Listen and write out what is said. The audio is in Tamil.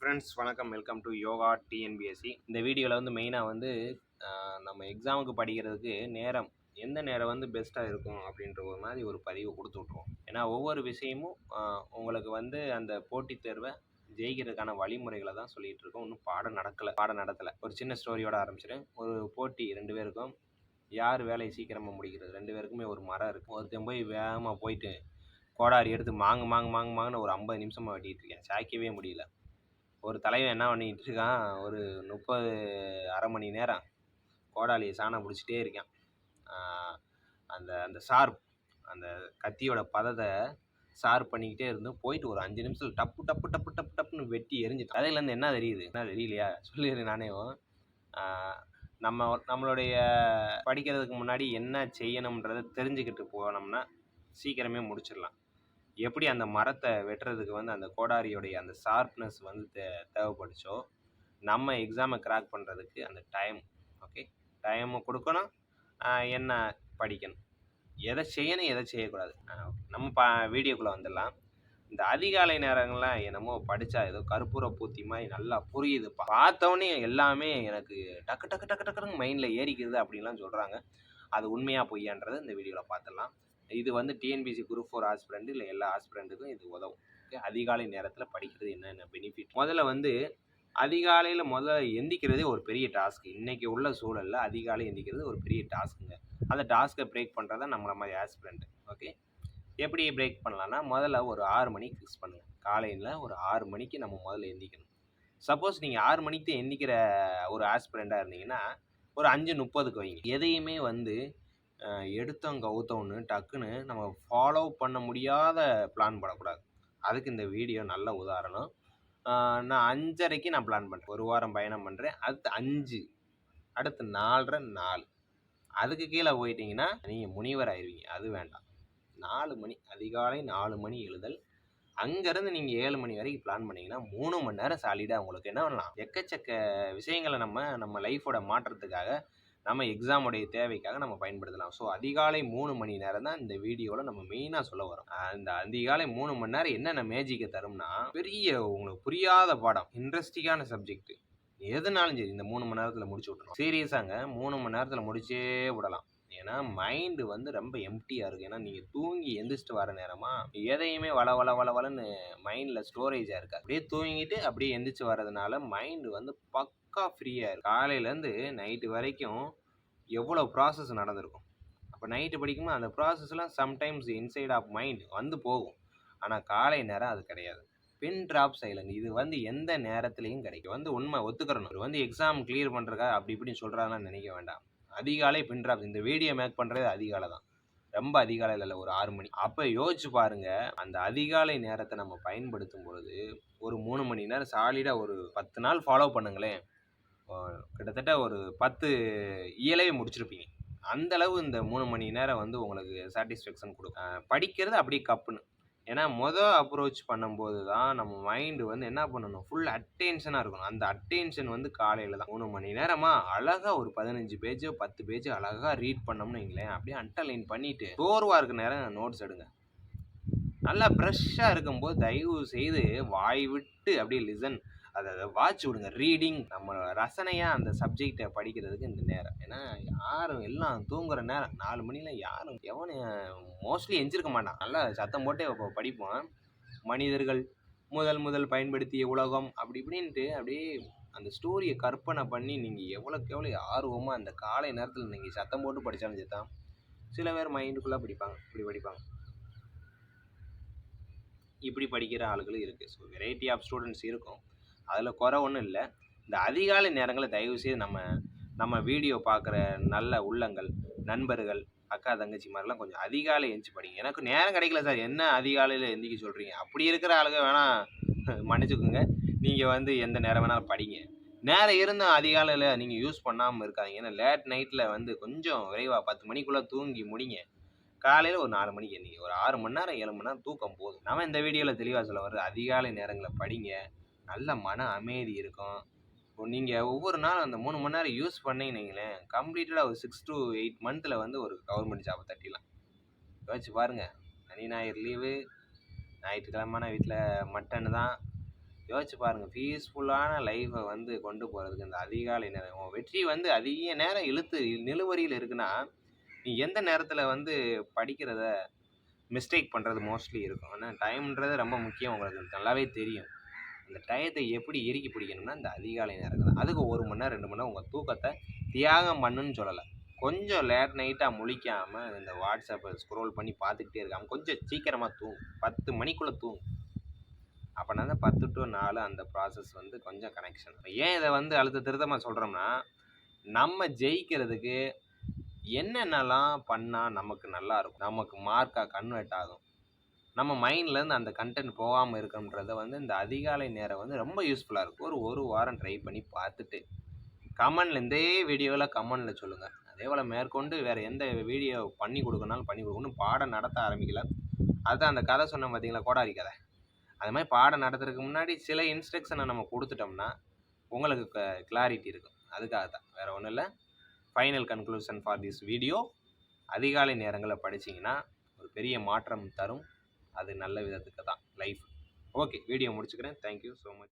ஃப்ரெண்ட்ஸ் வணக்கம். வெல்கம் டு யோகா டிஎன்பிஎஸ்சி இந்த வீடியோவில் வந்து மெயினாக வந்து நம்ம எக்ஸாமுக்கு படிக்கிறதுக்கு நேரம் எந்த நேரம் வந்து பெஸ்ட்டாக இருக்கும் அப்படின்ற ஒரு மாதிரி ஒரு பதிவு கொடுத்து விட்ருவோம் ஏன்னா ஒவ்வொரு விஷயமும் உங்களுக்கு வந்து அந்த போட்டித் தேர்வை ஜெயிக்கிறதுக்கான வழிமுறைகளை தான் சொல்லிகிட்டு இருக்கோம். இன்னும் பாடம் நடக்கலை பாடம் நடத்தலை. ஒரு சின்ன ஸ்டோரியோட ஆரம்பிச்சிடும் ஒரு போட்டி ரெண்டு பேருக்கும் யார் வேலையை சீக்கிரமாக முடிக்கிறது? ரெண்டு பேருக்குமே ஒரு மரம் இருக்குது ஒருத்தன் போய் வேகமாக போயிட்டு கோடாரி எடுத்து மாங்கு மாங்கு மாங்கு மாங்குன்னு ஒரு ஐம்பது நிமிஷமாக வெட்டிகிட்டு இருக்கேன். சாய்க்கவே முடியல. ஒரு தலைவன் என்ன பண்ணிட்டு இருக்கான் ஒரு முப்பது அரை மணி நேரம் கோடாலியை சாணம் பிடிச்சிட்டே இருக்கான். அந்த அந்த ஷார்ப் அந்த கத்தியோட பதத்தை ஷார்ப் பண்ணிக்கிட்டே இருந்தும் போயிட்டு ஒரு அஞ்சு நிமிஷத்தில் டப்பு டப்பு டப்பு டப்பு டப்புன்னு வெட்டி எரிஞ்சு கதையிலேருந்து என்ன தெரியுது? என்ன தெரியலையா? சொல்லிடுறேன் நானே நம்ம நம்மளுடைய படிக்கிறதுக்கு முன்னாடி என்ன செய்யணுன்றதை தெரிஞ்சுக்கிட்டு போனோம்னா சீக்கிரமே முடிச்சிடலாம். எப்படி அந்த மரத்தை வெட்டுறதுக்கு வந்து அந்த கோடாரியோடைய அந்த ஷார்ப்னஸ் வந்து தே தேவைப்படுச்சோ நம்ம எக்ஸாமை கிராக் பண்ணுறதுக்கு அந்த டைம் ஓகே டைமை கொடுக்கணும் என்ன படிக்கணும். எதை செய்யணும் எதை செய்யக்கூடாது. நம்ம பா வீடியோக்குள்ளே வந்துடலாம். இந்த அதிகாலை நேரங்கள்லாம் என்னமோ படித்தா ஏதோ கற்பூர பூத்தி மாதிரி நல்லா புரியுது. பார்த்தோன்னே எல்லாமே எனக்கு டக்கு டக்கு டக்கு டக்குன்னு மைண்டில் ஏறிக்கிறது அப்படின்லாம் சொல்கிறாங்க அது உண்மையாக பொய்யான்றது இந்த வீடியோவில் பார்த்துடலாம். இது வந்து டிஎன்பிசி குரூப் ஃபோர் ஆஸ்பிரண்ட் இல்லை எல்லா ஆஸ்பிரண்ட்டுக்கும் இது உதவும். ஓகே அதிகாலை நேரத்தில் படிக்கிறது என்னென்ன பெனிஃபிட் முதல்ல வந்து அதிகாலையில் முதல்ல எந்திக்கிறதே ஒரு பெரிய டாஸ்க் இன்றைக்கி உள்ள சூழலில் அதிகாலை எந்திக்கிறது ஒரு பெரிய டாஸ்க்குங்க அந்த டாஸ்க்கை பிரேக் பண்ணுறது தான் நம்மள மாதிரி ஆஸ்பிரண்ட் ஓகே எப்படி பிரேக் பண்ணலாம்னா முதல்ல ஒரு ஆறு மணிக்கு ஃபிக்ஸ் பண்ணுங்கள் காலையில் ஒரு ஆறு மணிக்கு நம்ம முதல்ல எந்திக்கணும். சப்போஸ் நீங்கள் ஆறு மணிக்கு எந்திக்கிற ஒரு ஆஸ்பிரண்ட்டாக இருந்தீங்கன்னா ஒரு அஞ்சு முப்பதுக்கு வைங்க. எதையுமே வந்து எடுத்தோம் கவுத்தோன்னு டக்குன்னு நம்ம ஃபாலோ பண்ண முடியாத பிளான் பண்ணக்கூடாது. அதுக்கு இந்த வீடியோ நல்ல உதாரணம். நான் அஞ்சரைக்கு நான் பிளான் பண்ணுறேன் ஒரு வாரம் பயணம் பண்ணுறேன் அடுத்து அஞ்சு அடுத்து நாலரை நாலு. அதுக்கு கீழே போயிட்டீங்கன்னா நீங்கள் முனிவர் ஆயிடுவீங்க அது வேண்டாம். நாலு மணி அதிகாலை நாலு மணி எழுதல். அங்கேருந்து நீங்கள் ஏழு மணி வரைக்கும் பிளான் பண்ணிங்கன்னா மூணு மணி நேரம் சாலிடாக உங்களுக்கு என்ன பண்ணலாம்? எக்கச்சக்க விஷயங்களை நம்ம நம்ம லைஃபோட மாற்றத்துக்காக நம்ம எக்ஸாமுடைய தேவைக்காக நம்ம பயன்படுத்தலாம். ஸோ அதிகாலை மூணு மணி நேரம் தான் இந்த வீடியோவில் நம்ம மெயினாக சொல்ல வரோம் அந்த அதிகாலை மூணு மணி நேரம் என்னென்ன மேஜிக்கை தரும்னா பெரிய உங்களுக்கு புரியாத பாடம் இன்ட்ரெஸ்டிங்கான சப்ஜெக்ட் எதுனாலும் சரி இந்த மூணு மணி நேரத்தில் முடிச்சு விட்றோம் சீரியஸாங்க மூணு மணி நேரத்தில் முடிச்சே விடலாம். ஏன்னா மைண்டு வந்து ரொம்ப எம்டியாக இருக்கும். ஏன்னா நீங்கள் தூங்கி எந்திரிச்சிட்டு வர நேரமாக எதையுமே வள வள வள வளன்னு மைண்டில் ஸ்டோரேஜாக இருக்கா. அப்படியே தூங்கிட்டு அப்படியே எந்திரிச்சு வர்றதுனால மைண்டு வந்து பக்கா ஃப்ரீயாக இருக்கும் காலையிலேருந்து நைட்டு வரைக்கும் எவ்வளோ ப்ராசஸ் நடந்திருக்கும்? அப்போ நைட்டு படிக்கும்போது அந்த ப்ராசஸ்லாம் சம்டைம்ஸ் இன்சைட் ஆஃப் மைண்ட் வந்து போகும். ஆனால் காலை நேரம் அது கிடையாது. பின் ட்ராப் சைலண்ட் இது வந்து எந்த நேரத்துலையும் கிடைக்கும். வந்து உண்மை ஒத்துக்கிறணும். வந்து எக்ஸாம் கிளியர் பண்ணுறக்கா அப்படி இப்படின்னு சொல்கிறாங்கன்னு நினைக்க வேண்டாம். அதிகாலை பின்ட்ராப். இந்த வீடியோ மேக் பண்ணுறது அதிகாலை தான். ரொம்ப அதிகாலையில் இல்லை ஒரு ஆறு மணி. அப்போ யோசிச்சு பாருங்கள் அந்த அதிகாலை நேரத்தை நம்ம பயன்படுத்தும் பொழுது ஒரு மூணு மணி நேரம் சாலிடாக ஒரு பத்து நாள் ஃபாலோ பண்ணுங்களேன். கிட்டத்தட்ட ஒரு பத்து இயலையே முடிச்சிருப்பீங்க. அந்தளவு இந்த மூணு மணி நேரம் வந்து உங்களுக்கு சாட்டிஸ்ஃபேக்ஷன் கொடுக்கும். படிக்கிறது அப்படியே கப்புன்னு. ஏன்னா மொதல் அப்ரோச் பண்ணும்போது தான் நம்ம மைண்டு வந்து என்ன பண்ணணும்? ஃபுல் அட்டென்ஷனாக இருக்கணும். அந்த அட்டென்ஷன் வந்து காலையில் தான். மூணு மணி நேரமாக அழகாக ஒரு பதினஞ்சு பேஜ் பத்து பேஜ் அழகாக ரீட் பண்ணோம்னு வைங்களேன். அப்படியே அண்டர்லைன் பண்ணிட்டு சோர்வாக இருக்க நேரம் நோட்ஸ் எடுங்க. நல்லா ஃப்ரெஷ்ஷாக இருக்கும்போது தயவு செய்து வாய் விட்டு அப்படியே லிசன் அதை அதை வாட்ச் விடுங்க. ரீடிங் நம்ம ரசனையாக அந்த சப்ஜெக்டை படிக்கிறதுக்கு இந்த நேரம். ஏன்னா யாரும் எல்லாம் தூங்குற நேரம். நாலு மணில யாரும் எவனும் மோஸ்ட்லி எஞ்சிருக்க மாட்டான். நல்லா சத்தம் போட்டே இப்போ படிப்போம். மனிதர்கள் முதல் முதல் பயன்படுத்திய உலகம் அப்படி இப்படின்ட்டு அப்படியே அந்த ஸ்டோரியை கற்பனை பண்ணி நீங்கள் எவ்வளோக்கு எவ்வளோ ஆர்வமாக அந்த காலை நேரத்தில் நீங்கள் சத்தம் போட்டு படித்தாலும் சேர்த்தான் சில பேர் மைண்டுக்குள்ளே படிப்பாங்க இப்படி படிப்பாங்க. இப்படி படிக்கிற ஆளுகளும் இருக்குது ஸோ வெரைட்டி ஆஃப் ஸ்டூடெண்ட்ஸ் இருக்கும். அதில் குறை ஒன்றும் இல்லை. இந்த அதிகாலை நேரங்களை தயவு செய்து நம்ம நம்ம வீடியோ பார்க்குற நல்ல உள்ளங்கள் நண்பர்கள் அக்கா தங்கச்சி மாதிரிலாம் கொஞ்சம் அதிகாலை எந்திச்சு படிங்க. எனக்கு நேரம் கிடைக்கல சார். என்ன அதிகாலையில் எந்திக்க சொல்கிறீங்க அப்படி இருக்கிற ஆளுங்க வேணால் மன்னிச்சுக்கோங்க. நீங்கள் வந்து எந்த நேரம் வேணாலும் படிங்க. நேரம் இருந்தும் அதிகாலையில் நீங்கள் யூஸ் பண்ணாமல் இருக்காதீங்க. ஏன்னா லேட் நைட்டில் வந்து கொஞ்சம் விரைவாக பத்து மணிக்குள்ளே தூங்கி முடிங்க. காலையில் ஒரு நாலு மணிக்கு நீங்கள் ஒரு ஆறு மணி நேரம் ஏழு மணி நேரம் தூக்கம் போதும். நம்ம இந்த வீடியோவில் தெளிவாக சொல்ல வர்றது அதிகாலை நேரங்களை படிங்க. நல்ல மன அமைதி இருக்கும். இப்போ நீங்கள் ஒவ்வொரு நாளும் அந்த மூணு மணி நேரம் யூஸ் பண்ணீங்கன்னீங்களேன் கம்ப்ளீட்டடாக ஒரு சிக்ஸ் டு எயிட் மந்த்தில் வந்து ஒரு கவர்மெண்ட் ஜாபை தட்டிடலாம். யோசிச்சு பாருங்கள் சனி ஞாயிறு லீவு ஞாயிற்றுக்கிழமைனா வீட்டில் மட்டன் தான். யோசிச்சு பாருங்கள் பீஸ்ஃபுல்லான லைஃப்பை வந்து கொண்டு போகிறதுக்கு இந்த அதிகாலை நேரம். உன் வெற்றி வந்து அதிக நேரம் இழுத்து நிலுவரியில் இருக்குன்னா நீ எந்த நேரத்தில் வந்து படிக்கிறத மிஸ்டேக் பண்ணுறது மோஸ்ட்லி இருக்கும். ஆனால் டைம்ன்றது ரொம்ப முக்கியம் உங்களுக்கு. நல்லாவே தெரியும். அந்த டயத்தை எப்படி இறுக்கி பிடிக்கணும்னா இந்த அதிகாலை நேரத்தில் தான். அதுக்கு ஒரு மணி நேரம் ரெண்டு மணி நேரம் உங்கள் தூக்கத்தை தியாகம் பண்ணுன்னு சொல்லலை. கொஞ்சம் லேட் நைட்டாக முழிக்காமல் இந்த வாட்ஸ்அப்பை ஸ்க்ரோல் பண்ணி பார்த்துக்கிட்டே இருக்காமல் கொஞ்சம் சீக்கிரமாக தூங்கும் பத்து மணிக்குள்ளே தூங்கும் அப்போனா தான் பத்து டு நாலு அந்த ப்ராசஸ் வந்து கொஞ்சம் கனெக்ஷன் ஏன் இதை வந்து அழுத்த திருத்தமாக சொல்கிறோம்னா நம்ம ஜெயிக்கிறதுக்கு என்னென்னலாம் பண்ணால் நமக்கு நல்லா இருக்கும்? நமக்கு மார்க்காக கன்வெர்ட் ஆகும். நம்ம மைண்ட்லேருந்து அந்த கண்டென்ட் போகாமல் இருக்குன்றத வந்து இந்த அதிகாலை நேரம் வந்து ரொம்ப யூஸ்ஃபுல்லாக இருக்கும். ஒரு ஒரு வாரம் ட்ரை பண்ணி பார்த்துட்டு கமெண்டில் இதே வீடியோவில் கமெண்டில் சொல்லுங்கள் அதே போல் மேற்கொண்டு வேறு எந்த வீடியோ பண்ணி கொடுக்கனாலும் பண்ணி கொடுக்கணும் பாடம் நடத்த ஆரம்பிக்கல. அதுதான் அந்த கதை சொன்ன பார்த்தீங்களா கோடாரி கதை. அது மாதிரி பாடம் நடத்துறதுக்கு முன்னாடி சில இன்ஸ்ட்ரக்ஷனை நம்ம கொடுத்துட்டோம்னா உங்களுக்கு கிளாரிட்டி இருக்கும். அதுக்காக தான். வேறு ஒன்றும் இல்லை. Final conclusion for this video அதிகாலை நேரங்களில் படிச்சிங்கன்னா ஒரு பெரிய மாற்றம் தரும். அது நல்ல விதத்துக்கு தான். லைஃப் ஓகே வீடியோ முடிச்சுக்கிறேன். Thank you so much